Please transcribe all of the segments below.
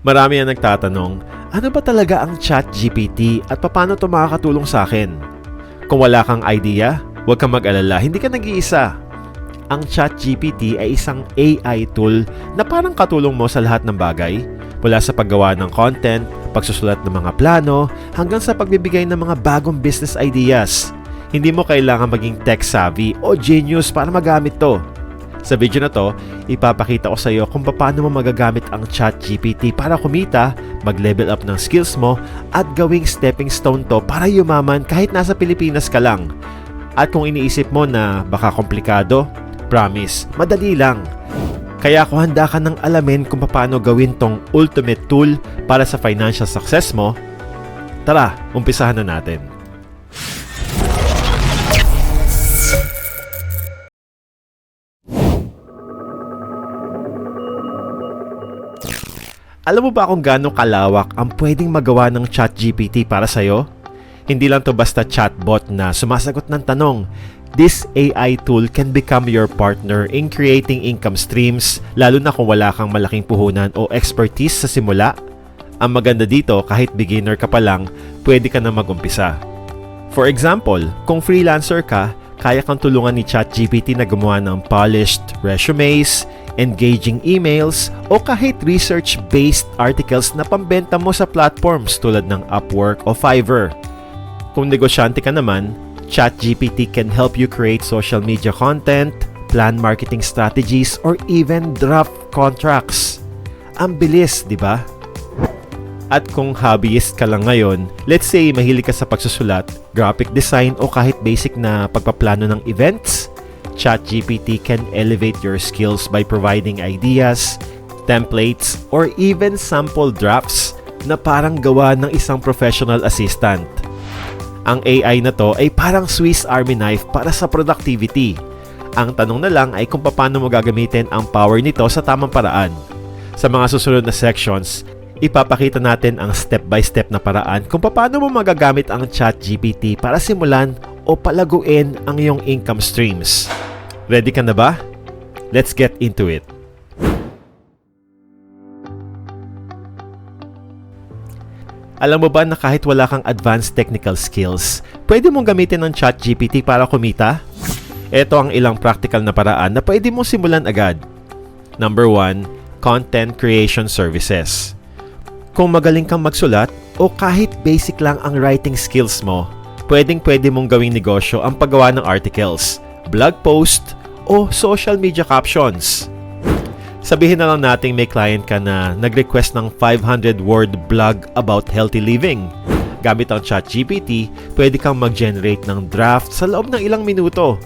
Marami ang nagtatanong, ano ba talaga ang chat GPT at paano ito makakatulong sa akin? Kung wala kang idea, huwag kang mag-alala, hindi ka nag-iisa. Ang chat GPT ay isang AI tool na parang katulong mo sa lahat ng bagay, mula sa paggawa ng content, pagsusulat ng mga plano, hanggang sa pagbibigay ng mga bagong business ideas. Hindi mo kailangan maging tech savvy o genius para magamit to. Sa video na to, ipapakita ko sa iyo kung paano mo magagamit ang chat GPT para kumita, mag-level up ng skills mo, at gawing stepping stone to para yumaman kahit nasa Pilipinas ka lang. At kung iniisip mo na baka komplikado, promise, madali lang. Kaya kung handa ka ng alamin kung paano gawin tong ultimate tool para sa financial success mo, tara, umpisahan na natin. Alam mo ba kung gaano kalawak ang pwedeng magawa ng ChatGPT para sa'yo? Hindi lang to basta chatbot na sumasagot ng tanong. This AI tool can become your partner in creating income streams, lalo na kung wala kang malaking puhunan o expertise sa simula. Ang maganda dito, kahit beginner ka pa lang, pwede ka na magumpisa. For example, kung freelancer ka, kaya kang tulungan ni ChatGPT na gumawa ng polished resumes, engaging emails, o kahit research-based articles na pambenta mo sa platforms tulad ng Upwork o Fiverr. Kung negosyante ka naman, ChatGPT can help you create social media content, plan marketing strategies, or even draft contracts. Ang bilis, di ba? At kung hobbyist ka lang ngayon, let's say mahilig ka sa pagsusulat, graphic design o kahit basic na pagpaplano ng events, ChatGPT can elevate your skills by providing ideas, templates, or even sample drafts na parang gawa ng isang professional assistant. Ang AI na to ay parang Swiss Army knife para sa productivity. Ang tanong na lang ay kung paano mo gagamitin ang power nito sa tamang paraan. Sa mga susunod na sections, ipapakita natin ang step-by-step na paraan kung paano mo magagamit ang ChatGPT para simulan o palaguin ang iyong income streams. Ready ka na ba? Let's get into it. Alam mo ba na kahit wala kang advanced technical skills, pwede mong gamitin ang ChatGPT para kumita? Ito ang ilang practical na paraan na pwede mong simulan agad. Number 1, Content Creation Services. Kung magaling kang magsulat o kahit basic lang ang writing skills mo, pwedeng pwede mong gawing negosyo ang paggawa ng articles, blog post, o social media captions. Sabihin na lang nating may client ka na nag-request ng 500-word blog about healthy living. Gamit ang ChatGPT, pwede kang mag-generate ng draft sa loob ng ilang minuto.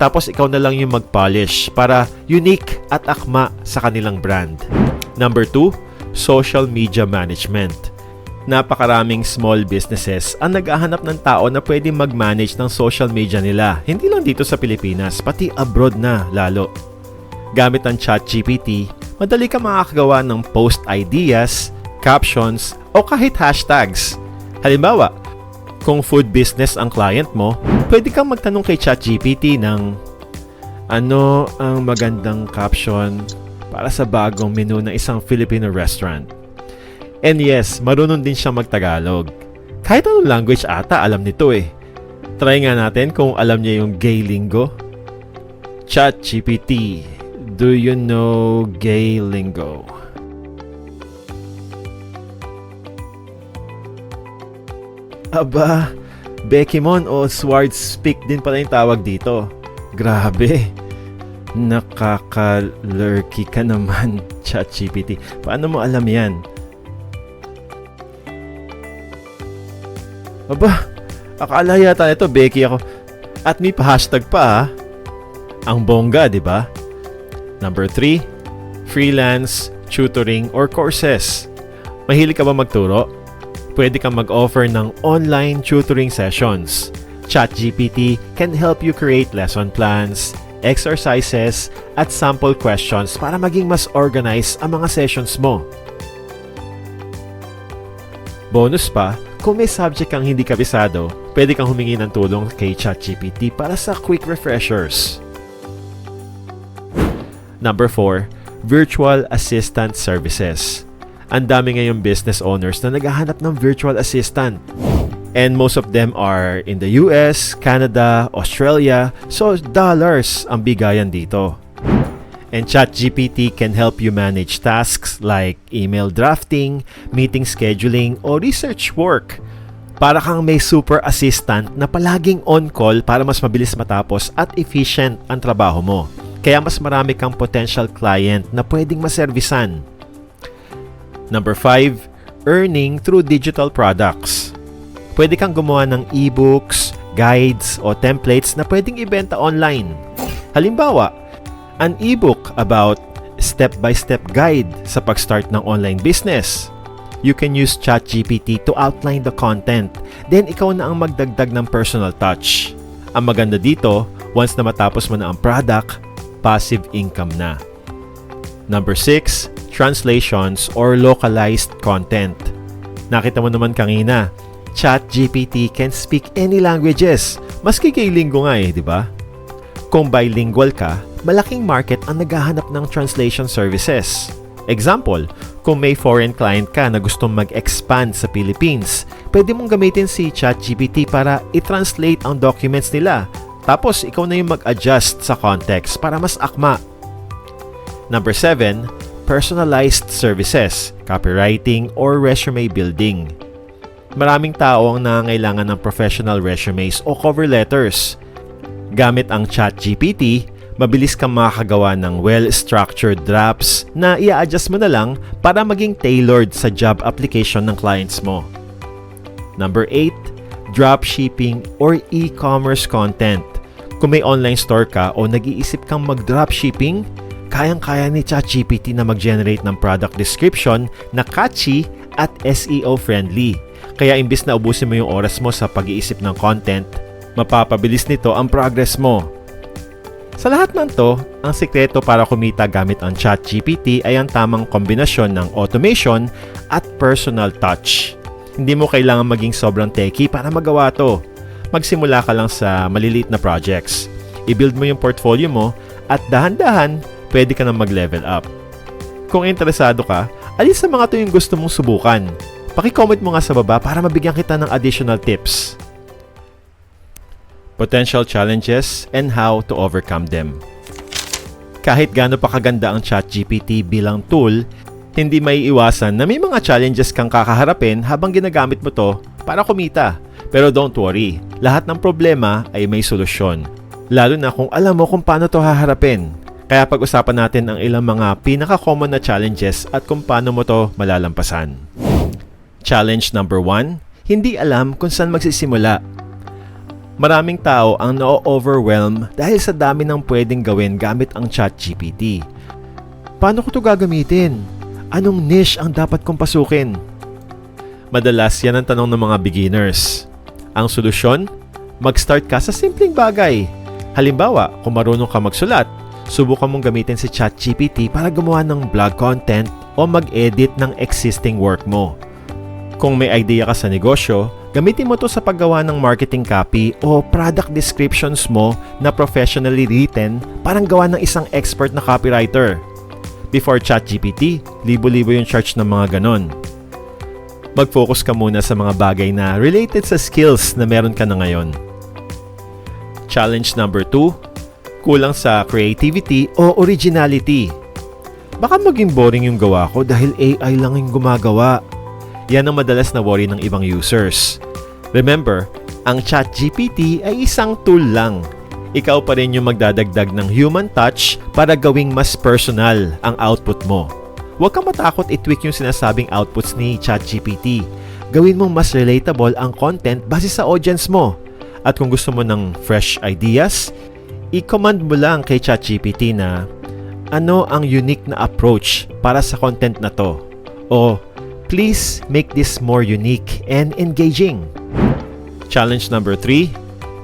Tapos ikaw na lang yung mag-polish para unique at akma sa kanilang brand. Number 2, social media management. Napakaraming small businesses ang naghahanap ng tao na pwede mag-manage ng social media nila. Hindi lang dito sa Pilipinas, pati abroad na lalo. Gamit ang ChatGPT, madali ka makakagawa ng post ideas, captions, o kahit hashtags. Halimbawa, kung food business ang client mo, pwede kang magtanong kay ChatGPT ng ano ang magandang caption para sa bagong menu ng isang Filipino restaurant. And yes, marunong din siya magtagalog. Kahit anong language ata, alam nito eh. Try nga natin kung alam niya yung gay lingo. ChatGPT, do you know gay lingo? Aba, Bekimon o Sword Speak din pala yung tawag dito. Grabe. Nakaka-lurky ka naman, ChatGPT. Paano mo alam yan? Aba, akala yata ito, Becky ako. At may pa-hashtag pa ha. Ang bongga, di ba? Number 3, freelance, tutoring, or courses. Mahilig ka ba magturo? Pwede kang mag-offer ng online tutoring sessions. ChatGPT can help you create lesson plans, exercises, at sample questions para maging mas organized ang mga sessions mo. Bonus pa, kung may subject kang hindi kabisado, pwede kang humingi ng tulong kay ChatGPT para sa quick refreshers. Number 4, virtual assistant services. Ang dami ngayong business owners na naghahanap ng virtual assistant. And most of them are in the US, Canada, Australia, so dollars ang bigayan dito. And ChatGPT can help you manage tasks like email drafting, meeting scheduling, o research work. Para kang may super assistant na palaging on-call para mas mabilis matapos at efficient ang trabaho mo. Kaya mas marami kang potential client na pwedeng maservisan. Number 5, earning through digital products. Pwede kang gumawa ng e-books, guides, o templates na pwedeng ibenta online. Halimbawa, an ebook about step-by-step guide sa pag-start ng online business. You can use ChatGPT to outline the content. Then ikaw na ang magdagdag ng personal touch. Ang maganda dito, once na matapos mo na ang product, passive income na. Number 6, translations or localized content. Nakita mo naman kanina, ChatGPT can speak any languages. Maski kay linggo nga eh, di ba? Kung bilingual ka, malaking market ang naghahanap ng translation services. Example, kung may foreign client ka na gustong mag-expand sa Philippines, pwede mong gamitin si ChatGPT para i-translate ang documents nila. Tapos, ikaw na yung mag-adjust sa context para mas akma. Number 7, personalized services, copywriting or resume building. Maraming tao ang nangangailangan ng professional resumes o cover letters. Gamit ang ChatGPT, mabilis kang makakagawa ng well-structured drafts na i-adjust mo na lang para maging tailored sa job application ng clients mo. Number 8, dropshipping or e-commerce content. Kung may online store ka o nag-iisip kang mag-dropshipping, kayang-kaya ni ChatGPT na mag-generate ng product description na catchy at SEO friendly. Kaya imbis na ubusin mo yung oras mo sa pag-iisip ng content, mapapabilis nito ang progress mo. Sa lahat ng to, ang sikreto para kumita gamit ang ChatGPT ay ang tamang kombinasyon ng automation at personal touch. Hindi mo kailangan maging sobrang techy para magawa to. Magsimula ka lang sa maliliit na projects. I-build mo yung portfolio mo at dahan-dahan pwede ka na mag-level up. Kung interesado ka, alin sa mga to yung gusto mong subukan? Paki-comment mo nga sa baba para mabigyan kita ng additional tips. Potential challenges and how to overcome them. Kahit gaano pa kaganda ang ChatGPT bilang tool, hindi may iwasan na may mga challenges kang kakaharapin habang ginagamit mo to para kumita. Pero don't worry, lahat ng problema ay may solusyon. Lalo na kung alam mo kung paano to haharapin. Kaya pag-usapan natin ang ilang mga pinaka-common na challenges at kung paano mo to malalampasan. Challenge number 1, hindi alam kung saan magsisimula. Maraming tao ang na-overwhelm dahil sa dami ng pwedeng gawin gamit ang ChatGPT. Paano ko to gagamitin? Anong niche ang dapat kong pasukin? Madalas yan ang tanong ng mga beginners. Ang solusyon? Mag-start ka sa simpleng bagay. Halimbawa, kung marunong ka magsulat, subukan mong gamitin si ChatGPT para gumawa ng blog content o mag-edit ng existing work mo. Kung may idea ka sa negosyo, gamitin mo to sa paggawa ng marketing copy o product descriptions mo na professionally written parang gawa ng isang expert na copywriter. Before ChatGPT, libo-libo yung charge ng mga ganon. Mag-focus ka muna sa mga bagay na related sa skills na meron ka na ngayon. Challenge number 2, kulang sa creativity o originality. Baka maging boring yung gawa ko dahil AI lang yung gumagawa. Yan ang madalas na worry ng ibang users. Remember, ang ChatGPT ay isang tool lang. Ikaw pa rin yung magdadagdag ng human touch para gawing mas personal ang output mo. Huwag kang matakot i-tweak yung sinasabing outputs ni ChatGPT. Gawin mong mas relatable ang content base sa audience mo. At kung gusto mo ng fresh ideas, i-command mo lang kay ChatGPT na ano ang unique na approach para sa content na to. O please make this more unique and engaging. Challenge number 3,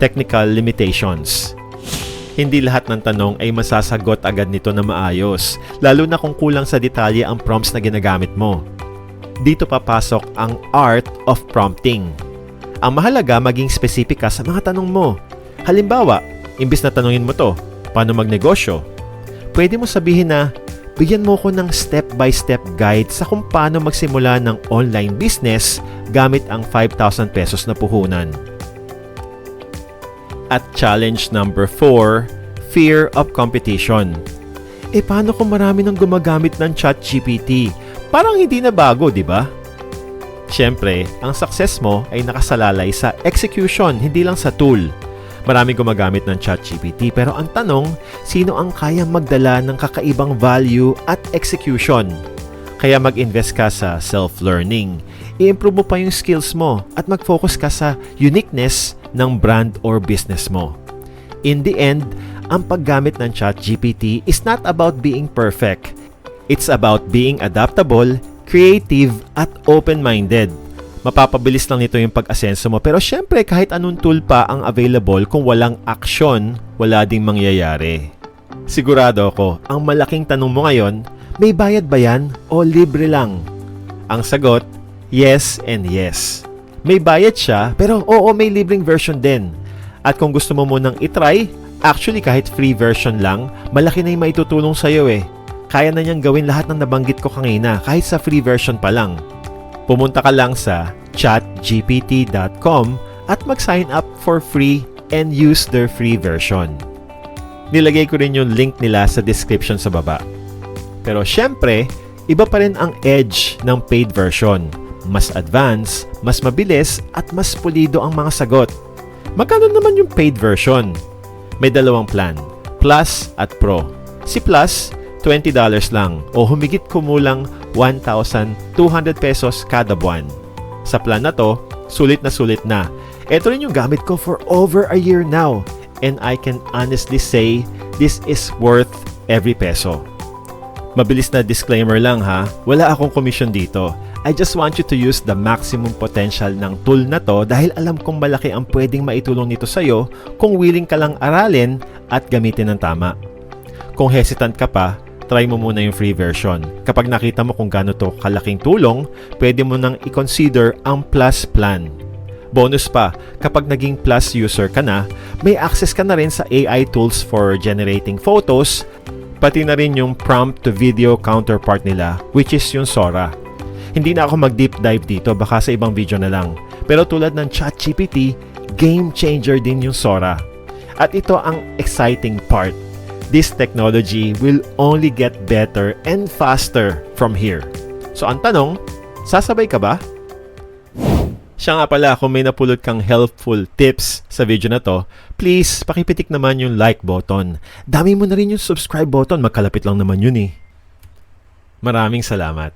technical limitations. Hindi lahat ng tanong ay masasagot agad nito na maayos, lalo na kung kulang sa detalye ang prompts na ginagamit mo. Dito papasok ang art of prompting. Ang mahalaga maging specific ka sa mga tanong mo. Halimbawa, imbis na tanungin mo to, paano magnegosyo? pwede mo sabihin na, bigyan mo ko ng step-by-step guide sa kung paano magsimula ng online business gamit ang 5,000 pesos na puhunan. At challenge number 4, fear of competition. Eh paano kung marami nang gumagamit ng ChatGPT? Parang hindi na bago, di ba? Siyempre, ang success mo ay nakasalalay sa execution, hindi lang sa tool. Maraming gumagamit ng ChatGPT pero ang tanong, sino ang kayang magdala ng kakaibang value at execution? Kaya mag-invest ka sa self-learning. I-improve mo pa yung skills mo at mag-focus ka sa uniqueness ng brand or business mo. In the end, ang paggamit ng ChatGPT is not about being perfect. It's about being adaptable, creative, at open-minded. Mapapabilis lang nito yung pag-asenso mo pero syempre kahit anong tool pa ang available kung walang aksyon, wala ding mangyayari. Sigurado ako, ang malaking tanong mo ngayon, may bayad ba yan o libre lang? Ang sagot, yes and yes. May bayad siya pero oo may libreng version din. At kung gusto mo munang itry, actually kahit free version lang, malaki na yung maitutulong sa'yo eh. Kaya na niyang gawin lahat ng nabanggit ko kanina kahit sa free version pa lang. Pumunta ka lang sa chatgpt.com at mag-sign up for free and use their free version. Nilagay ko rin yung link nila sa description sa baba. Pero syempre, iba pa rin ang edge ng paid version. Mas advanced, mas mabilis at mas pulido ang mga sagot. Magkano naman yung paid version? May dalawang plan, Plus at Pro. Si Plus, $20 lang o humigit kumulang 1,200 pesos kada buwan. Sa plan na to, sulit na sulit na. Ito rin yung gamit ko for over a year now and I can honestly say this is worth every peso. Mabilis na disclaimer lang ha, wala akong commission dito. I just want you to use the maximum potential ng tool na to dahil alam kong malaki ang pwedeng maitulong nito sa'yo kung willing ka lang aralin at gamitin ng tama. Kung hesitant ka pa, try mo muna yung free version. Kapag nakita mo kung gaano to kalaking tulong, pwede mo nang i-consider ang plus plan. Bonus pa, kapag naging plus user ka na, may access ka na rin sa AI tools for generating photos, pati na rin yung prompt to video counterpart nila, which is yung Sora. Hindi na ako mag-deep dive dito, baka sa ibang video na lang. Pero tulad ng ChatGPT, game changer din yung Sora. At ito ang exciting part. This technology will only get better and faster from here. So ang tanong, sasabay ka ba? Siya nga pala, kung may napulot kang helpful tips sa video na to, please, pakipitik naman yung like button. Dami mo na rin yung subscribe button, magkalapit lang naman yun eh. Maraming salamat.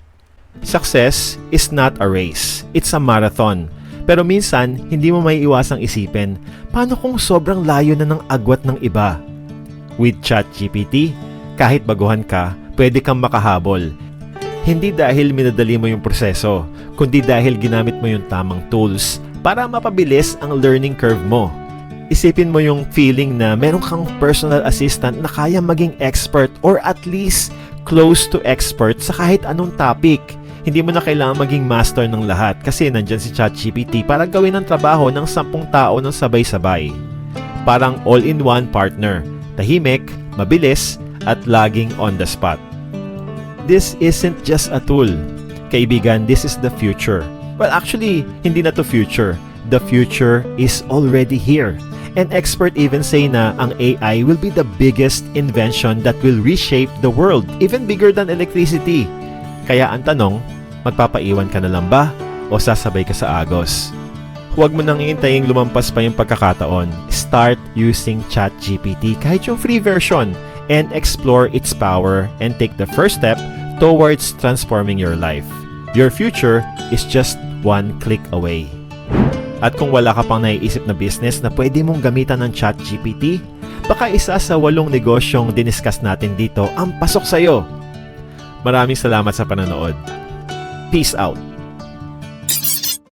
Success is not a race, it's a marathon. Pero minsan, hindi mo may iwasang isipin, paano kung sobrang layo na ng agwat ng iba? With ChatGPT, kahit baguhan ka, pwede kang makahabol. Hindi dahil minadali mo yung proseso, kundi dahil ginamit mo yung tamang tools para mapabilis ang learning curve mo. Isipin mo yung feeling na meron kang personal assistant na kaya maging expert or at least close to expert sa kahit anong topic. Hindi mo na kailangan maging master ng lahat kasi nandyan si ChatGPT para gawin ang trabaho ng sampung tao ng sabay-sabay. Parang all-in-one partner, tahimik, mabilis, at laging on the spot. This isn't just a tool. Kaibigan, this is the future. Well, actually, hindi na to future. The future is already here. And expert even say na ang AI will be the biggest invention that will reshape the world, even bigger than electricity. Kaya ang tanong, magpapaiwan ka na lang ba o sasabay ka sa agos? Huwag mo nang iintayin lumampas pa yung pagkakataon. Start using ChatGPT kahit yung free version and explore its power and take the first step towards transforming your life. Your future is just one click away. At kung wala ka pang naiisip na business na pwede mong gamitan ng ChatGPT, baka isa sa walong negosyong diniskas natin dito ang pasok sa'yo. Maraming salamat sa panonood. Peace out!